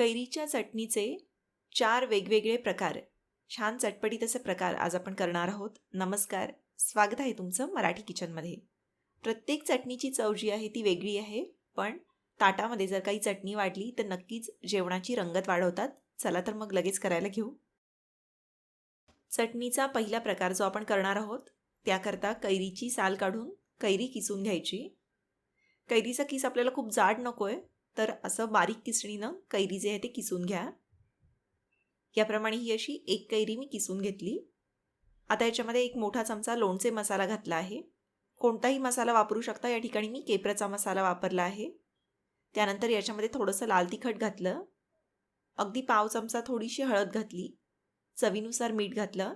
कैरीच्या चटणीचे चार वेगवेगळे प्रकार छान चटपटीत असे प्रकार आज आपण करणार आहोत. नमस्कार. स्वागत आहे तुमचं मराठी किचनमध्ये. प्रत्येक चटणीची चव जी आहे ती वेगळी आहे पण ताटामध्ये जर काही चटणी वाढली तर नक्कीच जेवणाची रंगत वाढवतात. चला तर मग लगेच करायला घेऊ. चटणीचा पहिला प्रकार जो आपण करणार आहोत त्याकरता कैरीची साल काढून कैरी किसून घ्यायची. कैरीचा किस आपल्याला खूप जाड नको आहे तर असं बारीक किसणीनं कैरी जे आहे ते किसून घ्या. याप्रमाणे ही अशी एक कैरी मी किसून घेतली. आता याच्यामध्ये एक मोठा चमचा लोणचे मसाला घातला आहे. कोणताही मसाला वापरू शकता. या ठिकाणी मी केपराचा मसाला वापरला आहे. त्यानंतर याच्यामध्ये थोडंसं लाल तिखट घातलं. अगदी पाव चमचा थोडीशी हळद घातली. चवीनुसार मीठ घातलं.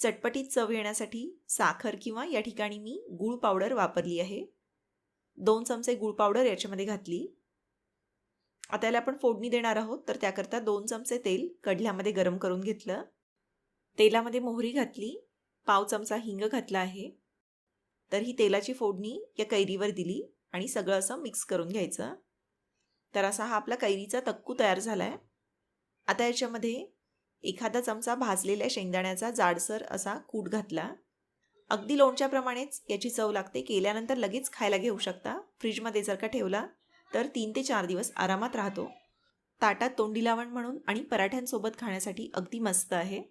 चटपटीत चव येण्यासाठी साखर किंवा या ठिकाणी मी गूळ पावडर वापरली आहे. दोन चमचे गूळ पावडर याच्यामध्ये घातली. आता याला आपण फोडणी देणार आहोत. तर त्याकरता दोन चमचे तेल कढल्यामध्ये गरम करून घेतलं. तेलामध्ये मोहरी घातली. पाव चमचा हिंग घातला आहे. तर ही तेलाची फोडणी या कैरीवर दिली आणि सगळं असं मिक्स करून घ्यायचं. तर असा हा आपला कैरीचा तक्कू तयार झाला आहे आता याच्यामध्ये एखादा चमचा भाजलेल्या शेंगदाण्याचा जाडसर असा कूट घातला. अगदी लोणच्याप्रमाणेच याची चव लागते. केल्यानंतर लगेच खायला घेऊ शकता. फ्रीजमध्ये जर का ठेवला तर तीन ते चार दिवस आरामात राहतो. ताटात तोंडी लावण म्हणून आणि पराठ्यांसोबत खाण्यासाठी अगदी मस्त आहे.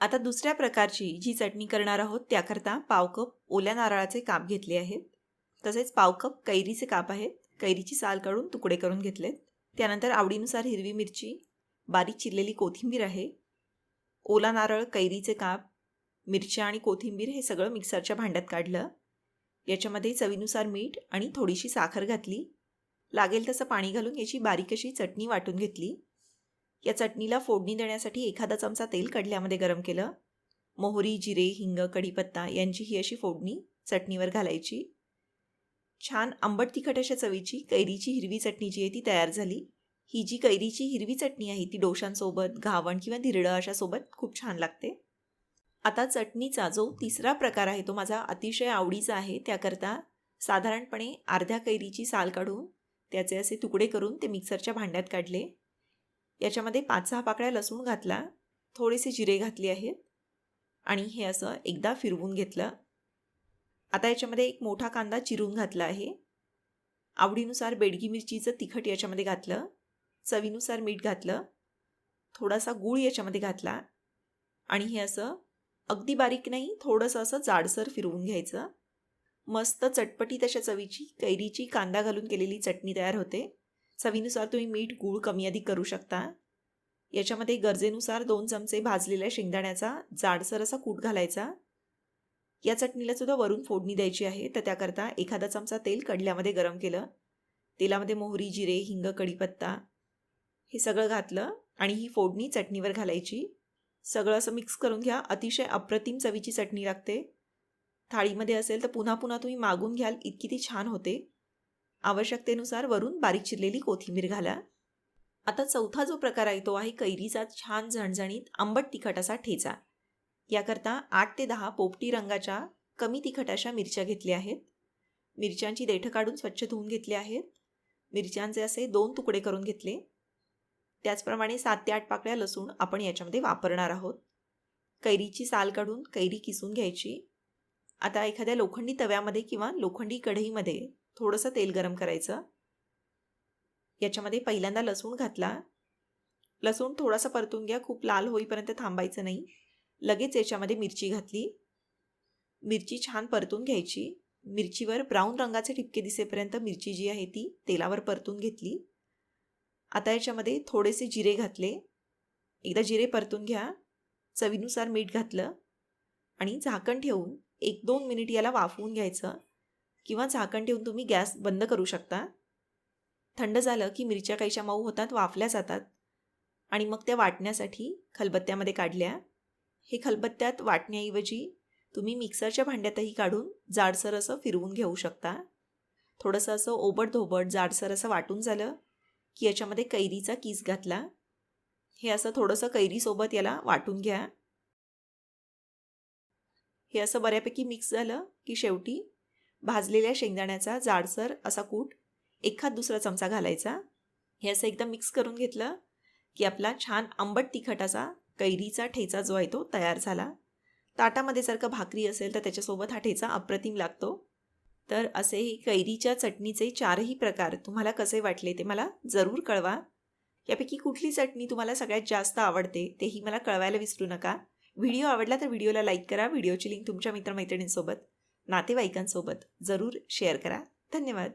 आता दुसऱ्या प्रकारची जी चटणी करणार आहोत त्याकरता पाव कप ओल्या नारळाचे काप घेतले आहेत. तसेच पाव कप कैरीचे काप आहेत. कैरीची साल काढून तुकडे करून घेतलेत. त्यानंतर आवडीनुसार हिरवी मिरची बारीक चिरलेली कोथिंबीर आहे. ओला नारळ कैरीचे काप मिरच्या आणि कोथिंबीर हे सगळं मिक्सरच्या भांड्यात काढलं. याच्यामध्ये चवीनुसार मीठ आणि थोडीशी साखर घातली. लागेल तसं पाणी घालून याची बारीक अशी चटणी वाटून घेतली. या चटणीला फोडणी देण्यासाठी एखादा चमचा तेल कढल्यामध्ये गरम केलं. मोहरी जिरे हिंग कढीपत्ता यांची ही अशी फोडणी चटणीवर घालायची. छान आंबट तिखट अशा चवीची कैरीची हिरवी चटणी जी आहे ती तयार झाली. ही जी कैरीची हिरवी चटणी आहे ती डोशांसोबत घावण किंवा धिरडं अशासोबत खूप छान लागते. आता चटणीचा जो तिसरा प्रकार आहे तो माझा अतिशय आवडीचा आहे त्याकरता साधारणपणे अर्ध्या कैरीची साल काढून त्याचे असे तुकडे करून ते मिक्सरच्या भांड्यात काढले. याच्यामध्ये पाच सहा पाकळ्या लसूण घातला थोडेसे जिरे घातले आहेत आणि हे असं एकदा फिरवून घेतलं. आता याच्यामध्ये एक मोठा कांदा चिरून घातला आहे. आवडीनुसार बेडगी मिरचीचं तिखट याच्यामध्ये घातलं चवीनुसार मीठ घातलं थोडासा गूळ याच्यामध्ये घातला आणि हे असं अगदी बारीक नाही थोडंसं असं जाडसर फिरवून घ्यायचं. मस्त चटपटी तशा चवीची कैरीची कांदा घालून केलेली चटणी तयार होते. चवीनुसार तुम्ही मीठ गूळ कमी अधिक करू शकता. याच्यामध्ये गरजेनुसार दोन चमचे भाजलेल्या शेंगदाण्याचा जाडसर असा कूट घालायचा. या चटणीला सुद्धा वरून फोडणी द्यायची आहे तर त्याकरता एखादा चमचा तेल कडल्यामध्ये गरम केलं. तेलामध्ये मोहरी जिरे हिंग कढीपत्ता हे सगळं घातलं आणि ही फोडणी चटणीवर घालायची. सगळं असं मिक्स करून घ्या. अतिशय अप्रतिम चवीची चटणी लागते. थाळीमध्ये असेल तर पुन्हा पुन्हा तुम्ही मागून घ्याल. इतकी ती छान होते. आवश्यकतेनुसार वरून बारीक चिरलेली कोथिंबीर घाला. आता चौथा जो प्रकार आहे तो आहे कैरीचा छान झणझणीत आंबट तिखट असा ठेचा. याकरता आठ ते दहा पोपटी रंगाच्या कमी तिखट अशा मिरच्या घेतल्या आहेत. मिरच्यांची देठं काढून स्वच्छ धुवून घेतली आहेत. मिरच्यांचे असे दोन तुकडे करून घेतले. त्याचप्रमाणे सात ते आठ पाकळ्या लसूण आपण याच्यामध्ये वापरणार आहोत. कैरीची साल काढून कैरी किसून घ्यायची. आता एखाद्या लोखंडी तव्यामध्ये किंवा लोखंडी कढईमध्ये थोडंसं तेल गरम करायचं. याच्यामध्ये पहिल्यांदा लसूण घातला. लसूण थोडासा परतून घ्या खूप लाल होईपर्यंत थांबायचं नाही. लगेच याच्यामध्ये मिरची घातली. मिरची छान परतून घ्यायची. मिरचीवर ब्राऊन रंगाचे ठिपके दिसेपर्यंत मिरची जी आहे ती तेलावर परतून घेतली. आता याच्यामध्ये थोडेसे जिरे घातले. एकदा जिरे परतून घ्या. चवीनुसार मीठ घातलं. आणि झाकण ठेवून एक दोन मिनिट याला वाफवून घ्यायचं. किंवा झाकण ठेवून तुम्ही गॅस बंद करू शकता. थंड झालं की मिरच्या काहीशा मऊ होतात वाफल्या जातात. आणि मग त्या वाटण्यासाठी खलबत्त्यामध्ये काढल्या. हे खलबत्त्यात वाटण्याऐवजी तुम्ही मिक्सरच्या भांड्यातही काढून जाडसर असं फिरवून घेऊ शकता. थोडंसं असं ओबड धोबड जाडसर असं वाटून झालं. की याच्यामध्ये कैरीचा किस घातला. हे असं थोडंसं कैरीसोबत याला वाटून घ्या. हे असं बऱ्यापैकी मिक्स झालं की शेवटी भाजलेल्या शेंगदाण्याचा जाडसर असा कूट एखाद दुसरा चमचा घालायचा. हे असं एकदम मिक्स करून घेतलं की आपला छान आंबट तिखट असा कैरीचा ठेचा जो आहे तो तयार झाला. ताटामध्ये जर का भाकरी असेल तर त्याच्यासोबत हा ठेचा अप्रतिम लागतो. तर असे कैरीच्या चटणीचे चारही प्रकार तुम्हाला कसे वाटले ते मला जरूर कळवा. यापैकी कुठली चटणी तुम्हाला सगळ्यात जास्त आवडते तेही मला कळवायला विसरू नका. व्हिडिओ आवडला तर व्हिडिओला लाईक करा. व्हिडिओची लिंक तुमच्या मित्रमैत्रिणींसोबत नातेवाईकांसोबत जरूर शेअर करा. धन्यवाद.